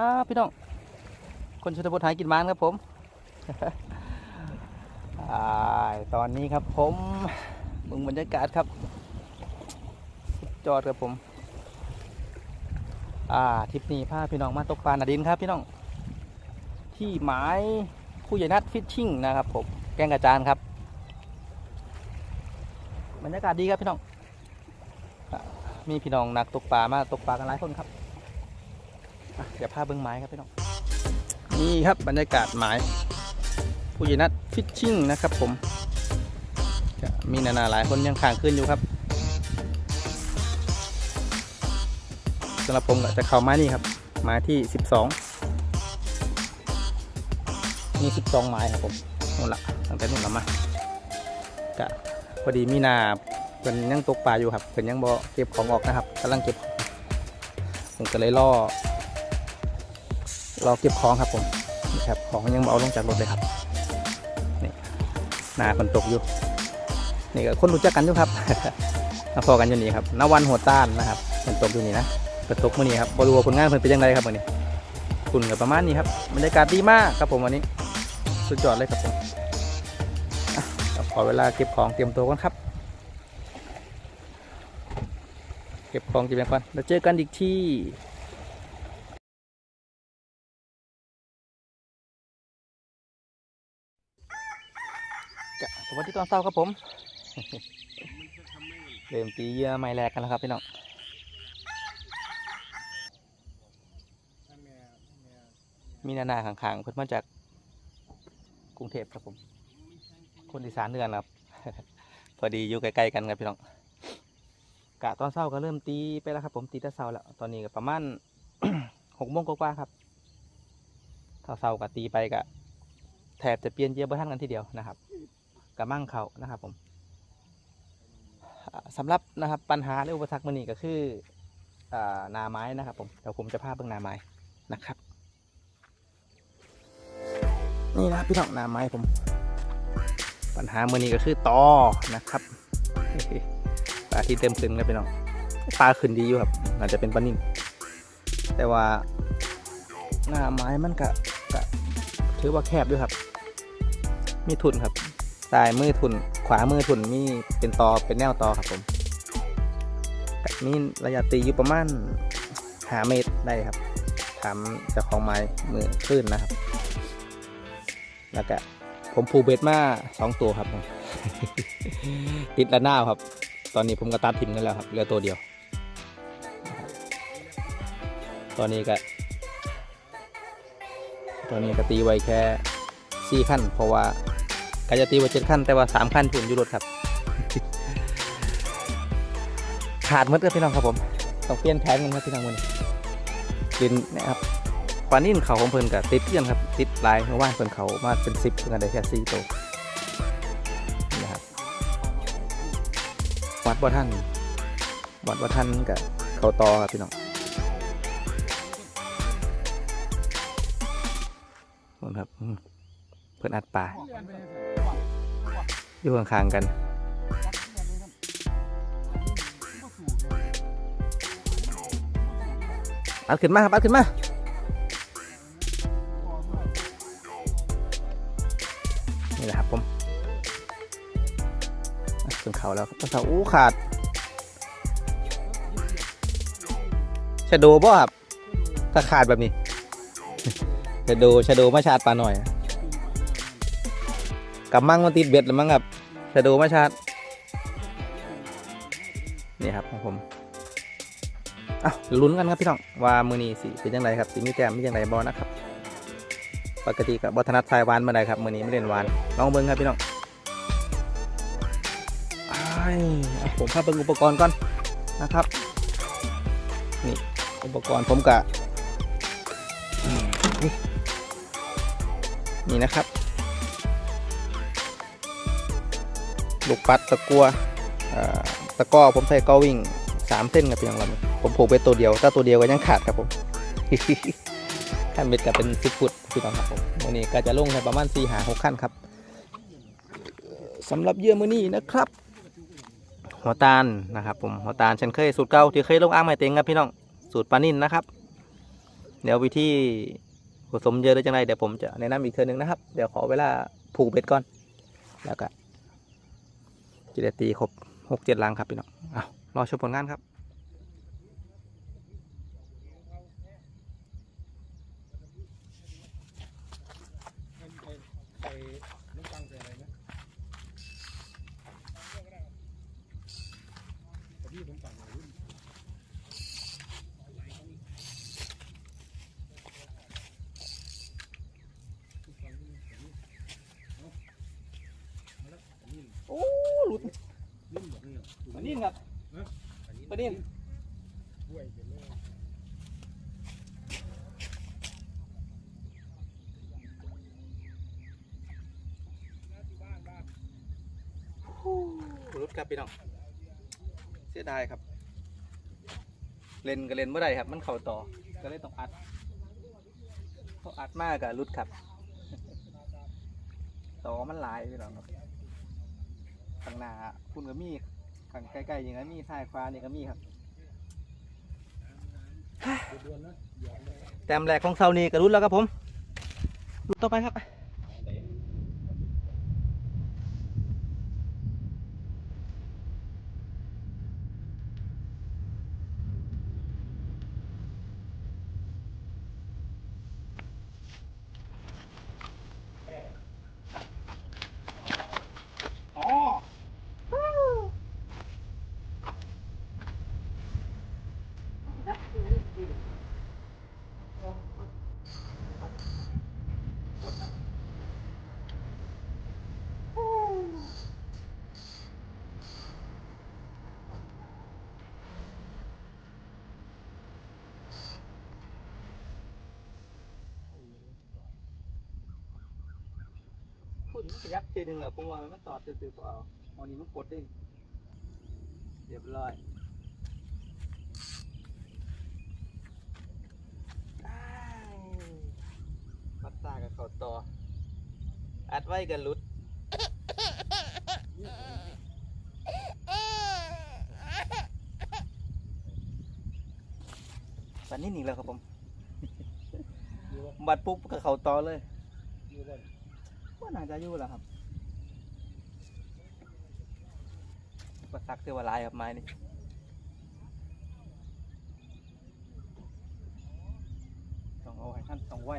ครับพี่น้อง คนชนบทหายกินมานครับผมอตอนนี้ครับผมมึงบรรยากาศครับสุดยอดครับผม อ่าทริปนี้พาพี่น้องมาตกปลาหนาดินครับพี่น้อง ที่หมายผู้ใหญ่นัดฟิชชิ่งนะครับผม แกงกระจานครับ บรรยากาศดีครับพี่น้องอมีพี่น้องนักตกปลามาตกปลากันหลายคนครับ เดี๋ยวพาเบิ้งไม้ครับพี่น้องนี่ครับบรรยากาศไม้ผู้ใหญ่นัดฟิชชิ่งนะครับผมมีนานาหลายคนยังค้างคืนอยู่ครับสำหรับผมจะเข้าม้นี่ครับไม้ที่ 12 มี 12 ไม้ครับผมนู่นละตั้งแต่นู่นละมาก็พอดีมีนาเพิ่นยังตกปลาอยู่ครับเพิ่นยังบ่เก็บของออกนะครับกำลังเก็บผมก็เลยล่อ เรอเก็บของครับผมนี่ครับของยังเอาลงจากรถเลยครับนี่หนาคนตกอยู่นี่ก็คนรู้จักกันอยู่ครับมาพอกันอยู่นี่ครับนวันหัวต้านนะครับคนตกอยู่นี่นะเปิดตกมื่อนี้ครับบรูว่าผลงานเพิ่นเป็นยังไงครับมื่อนี้คุณกับประมาณนี้ครับบรรยากาศดีมากครับผมวันนี้ สุดยอดเลยครับผมขอเวลาเก็บของเตรียมตัวก่อนครับ เก็บของเก็บอย่างก่อนแล้วเจอกันอีกที่ จะส วัสดีตอนเช้าครับผมเริ่มตีเยื่อไม้แรกกันแล้วครับพี่น้องมีนานาขังๆเพิ่นมาจากกรุงเทพครับผม คนอีสานเดือนครับ พอดีอยู่ใกล้ๆกันครับพี่น้องกะตอนเช้าก็เริ่มตีไปแล้วครับ ผมตีแต่เช้าแล้วตอนนี้ก็ประมาณหกโมงกว่าๆครับถ้าเช้าก็ตีไปกะแทบจะเปลี่ยนเยื่อบ่ทันกันทีเดียวนะครับ กระมั่งเขานะครับผมอ่าสำหรับนะครับปัญหาหรืออุปสรรคมันนี่ก็คืออนาไม้นะครับผมเดี๋ยวผมจะพาเบื้องนาไม้นะครับนี่นะพี่น้องนาไม้ผม ปัญหามือนี้ก็คือตอนะครับปลาที่เต็มซึ้งแล้วพี่น้องปลาขึ้นดีอยู่ครับอาจจะเป็นปลานิ่มแต่ว่าหน้าไม้มันก็ก็ถือว่าแคบด้วยครับ มีทุนครับ ซ้ายมือทุน ขวามือทุนมีเป็นตอเป็นแนวตอครับผมก็มีระยะตีอยู่ประมาณหาเมตรได้ครับถามเจ้าของไม้มือขึ้นนะครับ แล้วก็ผมผูกเบ็ดมาสองตัวครับติดระหน้าครับ ตอนนี้ผมก็ตัดทิมกันแล้วครับเหลือตัวเดียว ตอนนี้ก็ตอนนี้ก็ตีไว้แค่สี่ขั้นเพราะว่า กาจะตีไว้เจ็ดขั้นแต่ว่าสามขั้นทุนอยู่รถครับ ขาดมดเลยพี่น้องครับผมต้องเปลี่ยนแผนกันครับพี่น้องวันนี้ินนะครับปลานิ่นเขาของเพิ่นกับติดเพื่อนครับติดลายเมื่อวานเพิ่นเขามาเป็นสิบเพิ่นได้แค่สี่ตัวนี่นะครับวัดบ่ท่านวัดบ่ท่านกับเขาตอครับพี่น้องนู่นครับ พิ่นอัดปลาอยู่ข้างๆกันอัดขึ้นมาครับอัดขึ้นมานี่แหละครับผมขึ้นเขาแล้วครับเขาอู้ขาดชะโดบ่ครับถ้าขาดแบบนี้ชะโดชะโดมาชาร์จปลาหน่อย กับมั่งมันติดเบ็ดหรือมั้งครับชะโดมาชาร์จนี่ครับของผมอ้าวลุ้นกันครับพี่น้องว่ามือนี้สิเป็นยังไงครับสิมีแต้มมียังไงบอนะครับ ปกติกับบอธนัดทายวานเมื่อไรครับมือนี้ไม่เล่นวานลองเบิ้งครับพี่น้องอ้ายเอผมพาเบิ้งอุปกรณ์ก่อนนะครับนี่อุปกรณ์ผมกะนี่นะครับ ลูกปัดตะกัวตะก้อผมใส่กอวิ่งสามเส้นกับเพียงลำผมผูกไปตัวเดียว ถ้าตัวเดียวก็ยังขาดครับผมขั้นเบ็ดก็เป็นสิบฟุตพี่น้องครับผมวันนี้ก็จะลงในประมาณสี่หาหกขั้นครับสำหรับเยื่อมือนี้นะครับ หัวตาลนะครับผมหัวตาลเช่นเคยสูตรเก่าที่เคยลงอ้างไม้เต็งครับพี่น้องสูตรปลานิ่นนะครับ เดี๋ยววิธีผสมเยอะได้จังไรเดี๋ยวผมจะแนะนำอีกเทือนึงนะครับ เดี๋ยวขอเวลาผูกเบ็ดก่อน แล้วก็ จะได้ตีครบหกเจ็ดลังครับพี่น้องเอารอชมผลงานครับ ใส่น้ำตังใส่อะไรนะพอดีผมสั่งมารุ่น โอ้ หลุดรุ่นแบบนี้ปนินครับปนินบ้นเลยหลุดครับพี่น้อง เสียดายครับ เล่นก็เล่นเมื่อไรครับ มันเข่าต่อ ก็เลยต้องอัดเพราะอัดมากกับรุดครับ ต่อมันหลายพี่น้องครับ ข้างหน้าคุณก็มีข้างใกล้ๆอย่างนั้นมีซ้ายขวานี่ก็มีครับด่วนๆนะหยอดเลยแต้มแรกของเซานี่ก็รุดแล้วครับผมรุดต่อไปครับ อ๋อ พูดถึงขยับทีหนึ่งเหรอผมว่ามันต่อตื่นๆเปล่าอันนี้มันกดด้เรียบร้อยอ้ายมัดตากับเขาต่อ อัดไว้กันลุดปันนี้หนีแล้วครับผมอยู่ว่าบัดปุ๊บกับเขาต่อเลย ก็น่าจะอยู่แหล้วครับประสักเทวลายกับไม้นี่ต้องเอาให้ท่านต้องไหว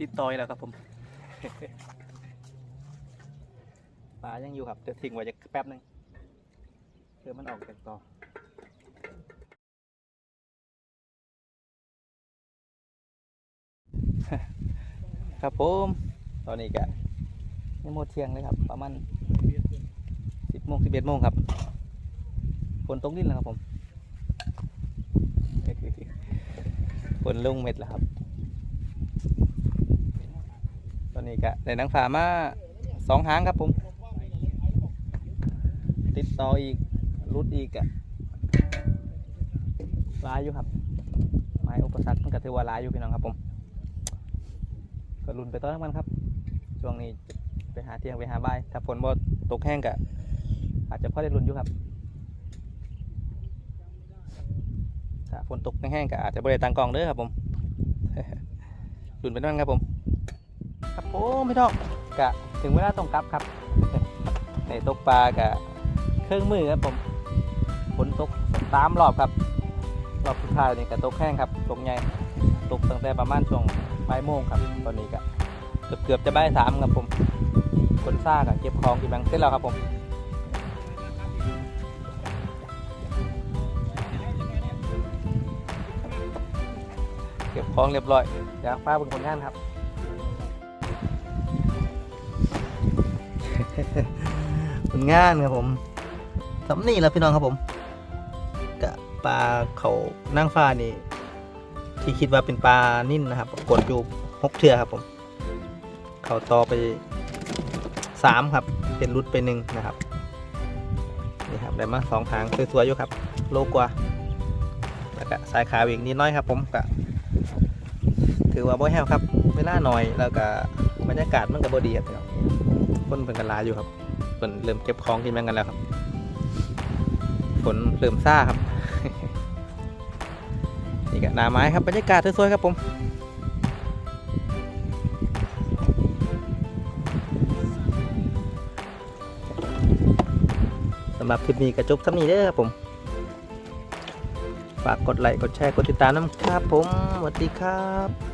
ติดต่อยแล้วครับผมปลายังอยู่ครับจะทิ้งไว้จะแป๊บหนึงเพื่อมันออกจากต่อครับผมตอนนี้ก็ยังหมดเที่ยงเลยครับ ประมาณสิบโมงสิบเอ็ดโมงครับฝนตกนิดแล้วครับผมฝนลงเม็ดแล้วครับ ตอ นนี้ก็ได้นังฝามาสองหางครับผม ติดต่ออีกรุดอีกอะลายอยู่ครับ ไม้อุปสรรคมันก็ถือว่าลายอยู่พี่น้องครับผม ก็รุนไปต้อนน้ำมันครับ ช่วงนี้ไปหาเที่ยงไปหาใบถ้าฝนบ่ตกแห้งก็อาจจะพอได้รุนอยู่ครับ ถ้าฝนตกแห้งๆก็อาจจะบริเวณตังกองเด้อครับผมรุนไปนั่นครับผม ครับผมพี่น้องกะถึงเวลาต้องกลับครับในตกปลากะเครื่องมือครับผมฝนตกสามรอบครับรอบสุดท้ายนี่กะตกแห้งครับตกใหญ่ตกตั้งแต่ประมาณช่วงบ่ายโมงครับตอนนี้กะเกือบเกือบจะบ่ายสามครับผมคนซ่ากะเก็บของที่แบงค์เสร็จแล้วครับผมเก็บของเรียบร้อยอยากฟ้าบนผลงานครับ ลงานครับผมสำนี่แล้วพี่น้องครับผมกะปลาเขานั่งฟ้านี่ ที่คิดว่าเป็นปลานิ่นนะครับกดอยู่หกเทือครับผม เขาต่อไปสามครับ เป็นรุดไปหนึ่งนะครับนี่ครับได้มาสองหางสวยๆอยู่ครับ โลกว่าแล้วก็สายขาวอีกนิดน้อยครับ ผมกะถือว่าบ่แห้วครับเวลาหน่อยแล้วก็บรรยากาศมันก็บ่ดีครับพี่น้องคนเป็นกันลาอยู่ครับ ฝนเริ่มเก็บของกินแมงกันแล้วครับฝนเริ่มซ่าครับ นี่ก็หนาไม้ครับบรรยากาศสวยๆครับผมสำหรับคลิปนี้ก็จบสำนี้เด้อครับผม ฝากกดไลค์ กดแชร์ กดติดตามน้ำครับผม สวัสดีครับ